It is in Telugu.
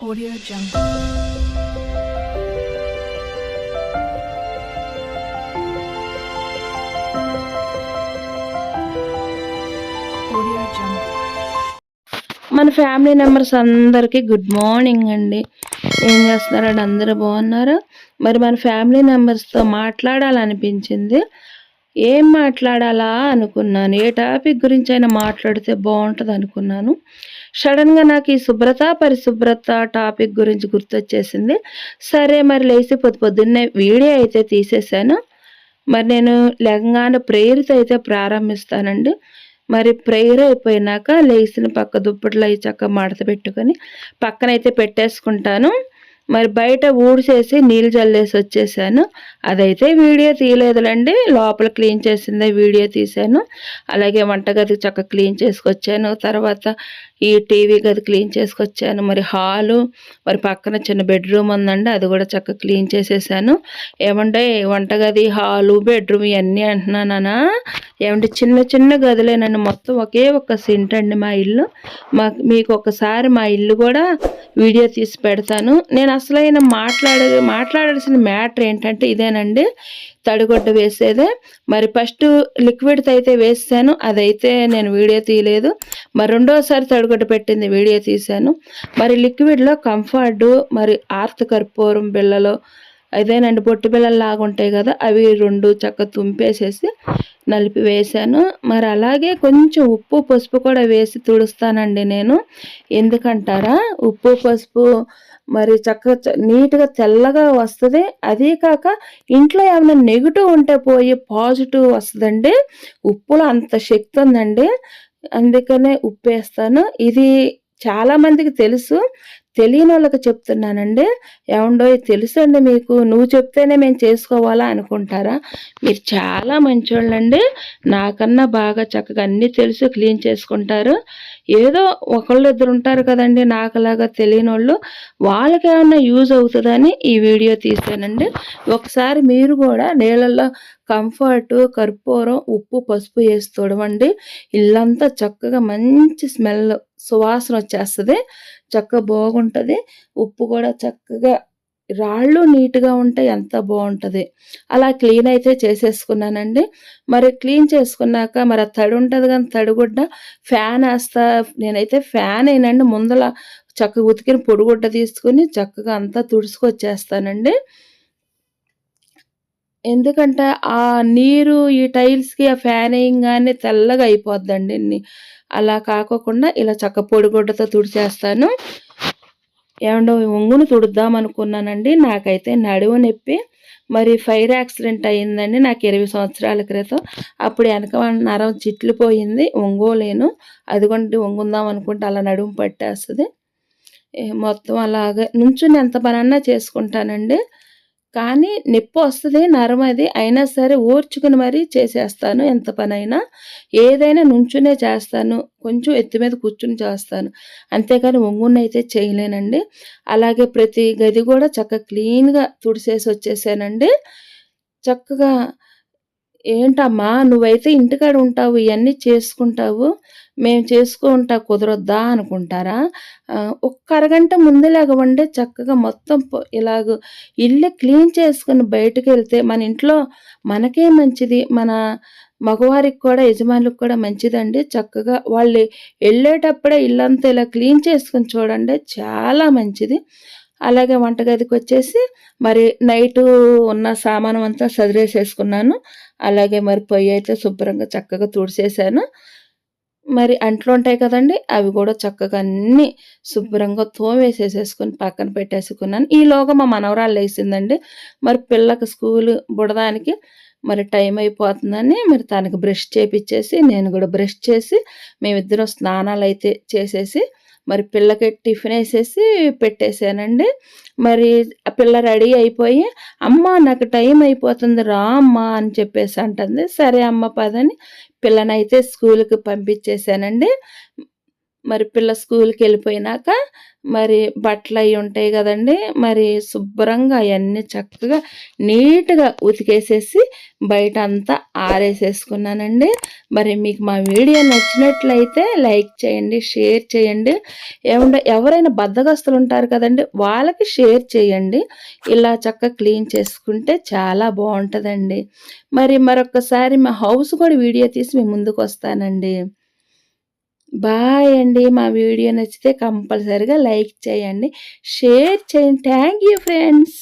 Audio Jungle. మన ఫ్యామిలీ మెంబర్స్ అందరికీ గుడ్ మార్నింగ్ అండి. ఏం చేస్తున్నారండి? అందరూ బాగున్నారా? మరి మన ఫ్యామిలీ మెంబర్స్తో మాట్లాడాలనిపించింది. ఏం మాట్లాడాలా అనుకున్నాను. ఏ టాపిక్ గురించి అయినా మాట్లాడితే బాగుంటుంది అనుకున్నాను. సడన్గా నాకు ఈ శుభ్రత పరిశుభ్రత టాపిక్ గురించి గుర్తొచ్చేసింది. సరే మరి లేచి పొద్దు పొద్దున్నే వీడియో అయితే తీసేశాను. మరి నేను లెంగాన ప్రేయర్తో అయితే ప్రారంభిస్తానండి. మరి ప్రేయర్ అయిపోయినాక లేచిన పక్క దుప్పట్లో అవి చక్క మడత పెట్టుకొని పక్కనైతే పెట్టేసుకుంటాను. మరి బయట ఊడ్చేసి నీళ్ళు చల్లేసి వచ్చేసాను. అదైతే వీడియో తీయలేదులండి లోపల క్లీన్ చేసిందే వీడియో తీశాను. అలాగే వంటగది చక్క క్లీన్ చేసుకొచ్చాను. తర్వాత ఈ టీవీ గది క్లీన్ చేసుకొచ్చాను. మరి హాలు మరి పక్కన చిన్న బెడ్రూమ్ ఉందండి అది కూడా చక్కగా క్లీన్ చేసేసాను. ఏమంటే వంటగది హాలు బెడ్రూమ్ ఇవన్నీ అంటున్నానా ఏమంటే చిన్న చిన్న గదులేనండి మొత్తం ఒకే ఒక సింట్ అండి మా ఇల్లు. మా మీకు ఒకసారి మా ఇల్లు కూడా వీడియో తీసి పెడతాను. నేను అసలైన మాట్లాడే మాట్లాడాల్సిన మ్యాటర్ ఏంటంటే ఇదేనండి. తడిగొడ్డ వేసేదే. మరి ఫస్ట్ లిక్విడ్తో అయితే వేసాను. అదైతే నేను వీడియో తీయలేదు. మరి రెండోసారి తడిగొడ్డ పెట్టింది వీడియో తీశాను. మరి లిక్విడ్లో కంఫర్ట్ మరి ఆర్త కర్పూరం బిళ్ళలో అదేనండి బొట్టి బిళ్ళలు లాగా ఉంటాయి కదా అవి రెండు చక్క తుంపేసేసి నలిపి వేశాను. మరి అలాగే కొంచెం ఉప్పు పసుపు కూడా వేసి తుడుస్తానండి నేను. ఎందుకంటారా? ఉప్పు పసుపు మరి చక్కగా చ- నీట్గా తెల్లగా వస్తుంది. అదే కాక ఇంట్లో ఏమైనా నెగిటివ్ ఉంటే పోయి పాజిటివ్ వస్తుందండి. ఉప్పులో అంత శక్తి ఉందండి. అందుకనే ఉప్పు వేస్తాను ఇది చాలామందికి తెలుసు. తెలియని వాళ్ళకి చెప్తున్నానండి. ఏమండో తెలుసు అండి మీకు. నువ్వు చెప్తేనే మేము చేసుకోవాలా అనుకుంటారా? మీరు చాలా మంచోళ్ళండి. నాకన్నా బాగా చక్కగా అన్నీ తెలుసు క్లీన్ చేసుకుంటారు. ఏదో ఒకళ్ళు ఇద్దరు ఉంటారు కదండి నాకులాగా తెలియని వాళ్ళు వాళ్ళకి ఏమన్నా యూజ్ అవుతుందని ఈ వీడియో తీసానండి. ఒకసారి మీరు కూడా నీళ్ళల్లో కంఫర్ట్ కర్పూరం ఉప్పు పసుపు వేసి తొడవండి. ఇల్లంతా చక్కగా మంచి స్మెల్ సువాసన వచ్చేస్తుంది చక్కగా బాగుంటుంది. ఉప్పు కూడా చక్కగా రాళ్ళు నీట్గా ఉంటే ఎంత బాగుంటుంది. అలా క్లీన్ అయితే చేసేసుకున్నానండి. మరి క్లీన్ చేసుకున్నాక మరి ఆ తడి ఉంటుంది కానీ తడిగుడ్డ ఫ్యాన్ వేస్తా నేనైతే ఫ్యాన్ అయినండి ముందల చక్కగా ఉతికిన పొడిగుడ్డ తీసుకుని చక్కగా అంతా తుడుచుకొచ్చేస్తానండి. ఎందుకంటే ఆ నీరు ఈ టైల్స్కి ఆ ఫ్యాన్ వేయంగానే తెల్లగా అయిపోద్దండి అలా కాకోకుండా ఇలా చక్క పొడిగుడ్డతో తుడిచేస్తాను. ఏమండో ఒంగును తుడుద్దాం అనుకున్నానండి. నాకైతే నడువు నొప్పి. మరి ఫైర్ యాక్సిడెంట్ అయ్యిందండి నాకు ఇరవై సంవత్సరాల క్రితం. అప్పుడు వెనక నరం చిట్లు పోయింది. ఒంగోలేను అదిగోండి ఒంగుందాం అనుకుంటే అలా నడుము పట్టేస్తుంది. మొత్తం అలాగే. నుంచుని ఎంత పనన్నా చేసుకుంటానండి. కానీ నొప్పి వస్తుంది నరమది అది. అయినా సరే ఓర్చుకుని మరీ చేసేస్తాను ఎంత పనైనా. ఏదైనా నుంచునే చేస్తాను కొంచెం ఎత్తి మీద కూర్చుని చేస్తాను. అంతేకాని ఒంగున్న అయితే చేయలేనండి. అలాగే ప్రతి గది కూడా చక్కగా క్లీన్గా తుడిసేసి వచ్చేసానండి. చక్కగా ఏంటమ్మా నువ్వైతే ఇంటికాడ ఉంటావు ఇవన్నీ చేసుకుంటావు మేము చేసుకుంటా కుదరొద్దా అనుకుంటారా? ఒక్క అరగంట ముందు లేగవండి చక్కగా మొత్తం ఇలాగ ఇల్లు క్లీన్ చేసుకుని బయటకు వెళ్తే మన ఇంట్లో మనకే మంచిది మన మగవారికి కూడా యజమానులకు కూడా మంచిదండి. చక్కగా వాళ్ళు వెళ్ళేటప్పుడే ఇల్లంతా ఇలా క్లీన్ చేసుకుని చూడండి చాలా మంచిది. అలాగే వంటగదికి వచ్చేసి మరి నైటు ఉన్న సామానం అంతా సదిరేసేసుకున్నాను. అలాగే మరి పొయ్యి అయితే శుభ్రంగా చక్కగా తుడిసేసాను. మరి అంట్లు ఉంటాయి కదండి అవి కూడా చక్కగా అన్నీ శుభ్రంగా తోమేసేసేసుకొని పక్కన పెట్టేసుకున్నాను. ఈలోగా మా మనవరాలు వేసిందండి మరి పిల్లకి స్కూల్ బుడదానికి మరి టైం అయిపోతుందని మరి తనకి బ్రష్ చేపిచ్చేసి నేను కూడా బ్రష్ చేసి మేమిద్దరం స్నానాలు అయితే చేసేసి మరి పిల్లకి టిఫిన్ వేసేసి పెట్టేశానండి. మరి ఆ పిల్ల రెడీ అయిపోయి అమ్మ నాకు టైం అయిపోతుంది రా అమ్మ అని చెప్పేసి అంటుంది. సరే అమ్మ పదని పిల్లనైతే స్కూల్కి పంపించేశానండి. మరి పిల్ల స్కూల్కి వెళ్ళిపోయినాక మరి బట్టలు అవి ఉంటాయి కదండి మరి శుభ్రంగా అవన్నీ చక్కగా నీట్గా ఉతికేసేసి బయట అంతా ఆరేసేసుకున్నానండి. మరి మీకు మా వీడియో నచ్చినట్లయితే లైక్ చేయండి షేర్ చేయండి. ఏమంటే ఎవరైనా బద్దగస్తులు ఉంటారు కదండి వాళ్ళకి షేర్ చేయండి. ఇలా చక్కగా క్లీన్ చేసుకుంటే చాలా బాగుంటుందండి మరి మరొకసారి మా హౌస్ కూడా వీడియో తీసి మీ ముందుకు వస్తానండి బాయ్ అండి. మా వీడియో నచ్చితే కంపల్సరిగా లైక్ చేయండి. షేర్ చేయండి. Thank you friends